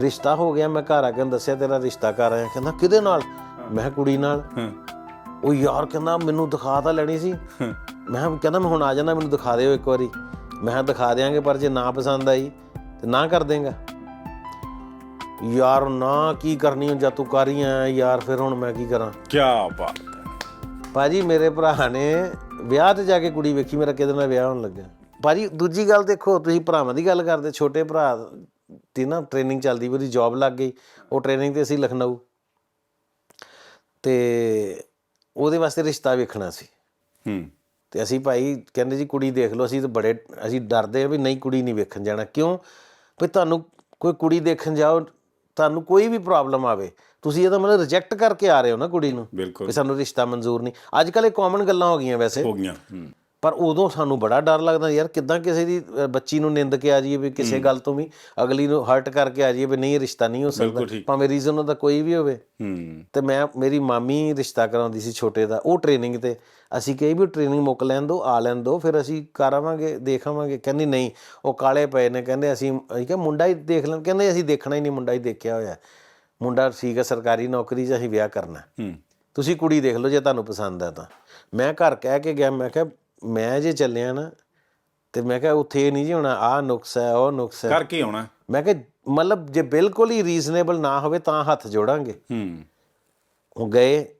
ਰਿਸ਼ਤਾ ਹੋ ਗਿਆ ਮੈਂ ਘਰ ਆ ਕੇ ਦੱਸਿਆ ਤੇਰਾ ਰਿਸ਼ਤਾ ਕਰ ਆਇਆ। ਕਹਿੰਦਾ ਕਿਹਦੇ ਨਾਲ? ਮੈਂ ਕਿਹਾ ਕੁੜੀ ਨਾਲ। ਉਹ ਯਾਰ ਕਹਿੰਦਾ ਮੈਨੂੰ ਦਿਖਾ ਤਾਂ ਲੈਣੀ ਸੀ। ਮੈਂ ਕਿਹਾ ਕਹਿੰਦਾ ਮੈਂ ਹੁਣ ਆ ਜਾਣਾ ਮੈਨੂੰ ਦਿਖਾ ਦਿਓ ਇੱਕ ਵਾਰੀ। ਮੈਂ ਦਿਖਾ ਦਿਆਂਗੇ ਪਰ ਜੇ ਨਾ ਪਸੰਦ ਆਈ ਤੇ ਨਾ ਕਰ ਦੇਂਗਾ। ਯਾਰ ਨਾ ਕੀ ਕਰਨੀ ਜਦ ਤੂੰ ਕਰ ਹੀ ਆਇਆ ਯਾਰ ਫਿਰ ਹੁਣ ਮੈਂ ਕੀ ਕਰਾਂ? ਕੀ ਬਾਤ ਭਾਜੀ ਮੇਰੇ ਭਰਾ ਨੇ ਵਿਆਹ ਤੇ ਜਾ ਕੇ ਕੁੜੀ ਵੇਖੀ ਮੇਰਾ ਕਿਹਦੇ ਨਾਲ ਵਿਆਹ ਹੋਣ ਲੱਗਾ ਭਾਜੀ ਦੂਜੀ ਗੱਲ ਦੇਖੋ ਤੁਸੀਂ ਭਰਾਵਾਂ ਦੀ ਗੱਲ ਕਰਦੇ ਛੋਟੇ ਭਰਾ ਦੀ ਨਾ ਟ੍ਰੇਨਿੰਗ ਚੱਲਦੀ ਵੀ ਉਹਦੀ ਜੌਬ ਲੱਗ ਗਈ ਉਹ ਟ੍ਰੇਨਿੰਗ ਤੇ ਅਸੀਂ ਲਖਨਊ। ਤੇ ਉਹਦੇ ਵਾਸਤੇ ਰਿਸ਼ਤਾ ਵੇਖਣਾ ਸੀ। ਹੂੰ। ਤੇ ਅਸੀਂ ਭਾਈ ਕਹਿੰਦੇ ਜੀ ਕੁੜੀ ਦੇਖ ਲਓ ਅਸੀਂ ਤਾਂ ਬੜੇ ਅਸੀਂ ਡਰਦੇ ਆ ਵੀ ਨਹੀਂ ਕੁੜੀ ਨਹੀਂ ਵੇਖਣ ਜਾਣਾ। ਕਿਉਂ? ਵੀ ਤੁਹਾਨੂੰ ਕੋਈ ਕੁੜੀ ਦੇਖਣ ਜਾਓ ਤੁਹਾਨੂੰ ਕੋਈ ਵੀ ਪ੍ਰੋਬਲਮ ਆਵੇ ਤੁਸੀਂ ਇਹਦਾ ਮਤਲਬ ਰਿਜੈਕਟ ਕਰਕੇ ਆ ਰਹੇ ਹੋ ਨਾ ਕੁੜੀ ਨੂੰ ਬਿਲਕੁਲ। ਵੀ ਸਾਨੂੰ ਰਿਸ਼ਤਾ ਮਨਜ਼ੂਰ ਨਹੀਂ। ਅੱਜ ਕੱਲ੍ਹ ਇਹ ਕਾਮਨ ਗੱਲਾਂ ਹੋ ਗਈਆਂ ਵੈਸੇ। ਹੋ ਗਈਆਂ ਹੂੰ। ਪਰ ਉਦੋਂ ਸਾਨੂੰ ਬੜਾ ਡਰ ਲੱਗਦਾ ਯਾਰ ਕਿਦਾਂ ਕਿਸੇ ਦੀ ਬੱਚੀ ਨੂੰ ਨਿੰਦ ਕੇ ਆ ਜਾਈਏ ਵੀ ਕਿਸੇ ਗੱਲ ਤੋਂ ਵੀ ਅਗਲੀ ਨੂੰ ਹਰਟ ਕਰਕੇ ਆ ਜਾਈਏ ਵੀ ਨਹੀਂ ਰਿਸ਼ਤਾ ਨਹੀਂ ਹੋ ਸਕਦਾ। ਠੀਕ। ਭਾਵੇਂ ਰੀਜ਼ਨ ਉਹਦਾ ਕੋਈ ਵੀ ਹੋਵੇ। ਹੂੰ। ਤੇ ਮੈਂ ਮੇਰੀ ਮਾਮੀ ਰਿਸ਼ਤਾ ਕਰਾਉਂਦੀ ਸੀ ਛੋਟੇ ਦਾ ਉਹ ਟ੍ਰੇਨਿੰਗ ਤੇ। ਅਸੀਂ ਕਹੀ ਵੀ ਟ੍ਰੇਨਿੰਗ ਮੁੱਕ ਲੈਣ ਦੋ ਆ ਲੈਣ ਦੋ ਫਿਰ ਅਸੀਂ ਕਰਾਵਾਂਗੇ ਦੇਖਾਵਾਂਗੇ ਕਹਿੰਦੀ ਨਹੀਂ ਉਹ ਕਾਲੇ ਪਏ ਨੇ ਕਹਿੰਦੇ ਅਸੀਂ ਅਸੀਂ ਕਿਹਾ ਮੁੰਡਾ ਹੀ ਦੇਖ ਲੈਣ ਕਹਿੰਦੇ ਅਸੀਂ ਦੇਖਣਾ ਹੀ ਨਹੀਂ ਮੁੰਡਾ ਹੀ ਦੇਖਿਆ ਹੋਇਆ। ਮੁੰਡਾ ਠੀਕ ਹੈ ਸਰਕਾਰੀ ਨੌਕਰੀ 'ਚ ਅਸੀਂ ਵਿਆਹ ਕਰਨਾ। ਹੂੰ। ਤੁਸੀਂ ਕੁੜੀ ਦੇਖ ਲਓ ਜੇ ਤੁਹਾਨੂੰ ਪਸੰਦ ਹੈ ਤਾਂ। ਮੈਂ ਘਰ ਕਹਿ ਕੇ ਗਿਆ ਮੈਂ ਕਿਹਾ ਮੈਂ ਜੇ ਚੱਲਿਆ ਨਾ ਤੇ ਮੈਂ ਕਿਹਾ ਉੱਥੇ ਨਹੀਂ ਜੀ ਹੋਣਾ ਆਹ ਨੁਕਸ ਹੈ ਉਹ ਨੁਕਸ ਹੈ। ਕਰਕੇ ਆਉਣਾ ਮੈਂ ਕਿਹਾ ਮਤਲਬ ਜੇ ਬਿਲਕੁਲ ਹੀ ਰੀਜ਼ਨੇਬਲ ਨਾ ਹੋਵੇ ਤਾਂ ਹੱਥ ਜੋੜਾਂਗੇ। ਹੂੰ। ਉਹ ਗਏ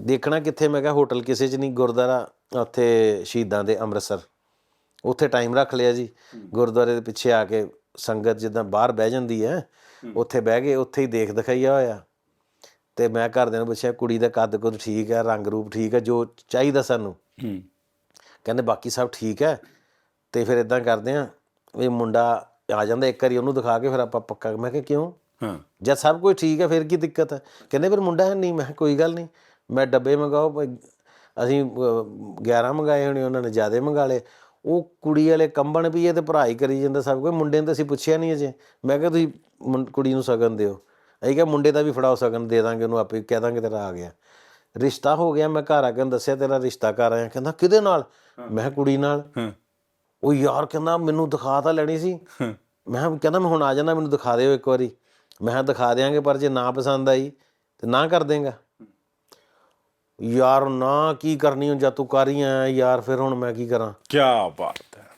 ਦੇਖਣਾ ਕਿੱਥੇ ਮੈਂ ਕਿਹਾ ਹੋਟਲ ਕਿਸੇ 'ਚ ਨਹੀਂ ਗੁਰਦੁਆਰਾ ਉੱਥੇ ਸ਼ਹੀਦਾਂ ਦੇ ਅੰਮ੍ਰਿਤਸਰ। ਉੱਥੇ ਟਾਈਮ ਰੱਖ ਲਿਆ ਜੀ। ਗੁਰਦੁਆਰੇ ਦੇ ਪਿੱਛੇ ਆ ਕੇ ਸੰਗਤ ਜਿੱਦਾਂ ਬਾਹਰ ਬਹਿ ਜਾਂਦੀ ਹੈ ਉੱਥੇ ਬਹਿ ਗਏ ਉੱਥੇ ਹੀ ਦੇਖ ਦਿਖਾਈਆ ਹੋਇਆ। ਤੇ ਮੈਂ ਘਰਦਿਆਂ ਨੂੰ ਪੁੱਛਿਆ ਕੁੜੀ ਦਾ ਕੱਦ ਕੁੱਦ ਠੀਕ ਹੈ ਰੰਗ ਰੂਪ ਠੀਕ ਹੈ ਜੋ ਚਾਹੀਦਾ ਸਾਨੂੰ। ਹੂੰ। ਕਹਿੰਦੇ ਬਾਕੀ ਸਭ ਠੀਕ ਹੈ। ਤੇ ਫਿਰ ਇਦਾਂ ਕਰਦੇ ਆ ਵੀ ਮੁੰਡਾ ਆ ਜਾਂਦਾ ਇੱਕ ਵਾਰੀ ਉਹਨੂੰ ਦਿਖਾ ਕੇ ਫਿਰ ਆਪਾਂ ਪੱਕਾ ਮੈਂ ਕਿਹਾ ਕਿਉਂ? ਹਾਂ। ਜਦ ਸਭ ਕੁਝ ਠੀਕ ਹੈ ਫਿਰ ਕੀ ਦਿੱਕਤ ਹੈ? ਕਹਿੰਦੇ ਫਿਰ ਮੁੰਡਾ ਹੈ ਨਹੀਂ। ਮੈਂ ਕੋਈ ਗੱਲ ਨਹੀਂ। ਮੈਂ ਡੱਬੇ ਮੰਗਾਓ ਭਾਈ। ਅਸੀਂ ਅਹ, 11 ਮੰਗਾਏ ਹੋਣੇ ਉਹਨਾਂ ਨੇ ਜ਼ਿਆਦੇ ਮੰਗਾ ਲਏ। ਉਹ ਕੁੜੀ ਵਾਲੇ ਕੰਬਣ ਵੀ ਇਹ ਤੇ ਪੜ੍ਹਾਈ ਕਰੀ ਜਾਂਦਾ ਸਭ ਕੁਝ। ਮੁੰਡੇ ਨੂੰ ਤਾਂ ਅਸੀਂ ਪੁੱਛਿਆ ਨਹੀਂ ਅਜੇ। ਮੈਂ ਕਿਹਾ ਤੁਸੀਂ ਕੁੜੀ ਨੂੰ ਸਗਨ ਦਿਓ। ਅਸੀਂ ਕਿਹਾ ਮੁੰਡੇ ਦਾ ਵੀ ਫੜਾਓ ਸਗਨ ਦੇ ਦਾਂਗੇ ਉਹਨੂੰ ਆਪੇ ਕਹਿ ਦਾਂਗੇ ਤੇਰਾ ਆ ਗਿਆ। ਰਿਸ਼ਤਾ ਹੋ ਗਿਆ ਮੈਂ ਘਰ ਆ ਕੇ ਦੱਸਿਆ ਤੇਰਾ ਰਿਸ਼ਤਾ ਕਰ ਆਇਆ। ਕਹਿੰਦਾ ਕਿਹਦੇ ਨਾਲ? ਮੈਂ ਕੁੜੀ ਨਾਲ। ਉਹ ਯਾਰ ਕਹਿੰਦਾ ਮੈਨੂੰ ਦਿਖਾ ਤਾਂ ਲੈਣੀ ਸੀ। ਮੈਂ ਕਿਹਾ ਕਹਿੰਦਾ ਮੈਂ ਹੁਣ ਆ ਜਾਣਾ ਮੈਨੂੰ ਦਿਖਾ ਦਿਓ ਇੱਕ ਵਾਰੀ। ਮੈਂ ਦਿਖਾ ਦਿਆਂਗੇ ਪਰ ਜੇ ਨਾ ਪਸੰਦ ਆਈ ਤੇ ਨਾ ਕਰ ਦੇਂਗਾ। ਯਾਰ ਨਾ ਕੀ ਕਰਨੀ ਹੁਣ ਜਦ ਤੂੰ ਕਰ ਹੀ ਆਇਆ ਯਾਰ ਫਿਰ ਹੁਣ ਮੈਂ ਕੀ ਕਰਾਂ? ਕੀ ਬਾਤ ਹੈ।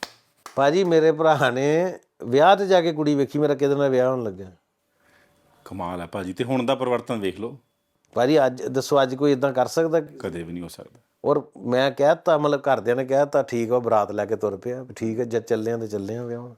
ਭਾਜੀ ਮੇਰੇ ਭਰਾ ਨੇ ਵਿਆਹ ਤੇ ਜਾ ਕੇ ਕੁੜੀ ਵੇਖੀ ਮੇਰਾ ਕਿਹਦੇ ਨਾਲ ਵਿਆਹ ਹੋਣ ਲੱਗਾ ਕਮਾਲ ਹੈ ਭਾਜੀ ਤੇ ਹੁਣ ਦਾ ਪਰਿਵਰਤਨ ਦੇਖ ਲਓ। ਭਾਜੀ ਅੱਜ ਦੱਸੋ ਅੱਜ ਕੋਈ ਇਦਾਂ ਕਰ ਸਕਦਾ? ਕਦੇ ਵੀ ਨਹੀਂ ਹੋ ਸਕਦਾ। ਔਰ ਮੈਂ ਕਹਿਤਾ ਮਤਲਬ ਘਰਦਿਆਂ ਨੇ ਕਹਿਤਾ ਠੀਕ ਆ ਬਰਾਤ ਲੈ ਕੇ ਤੁਰ ਪਿਆ ਠੀਕ ਹੈ ਜਦ ਚੱਲੇ ਆ ਤੇ ਚੱਲੇ ਆ ਵਿਆਹ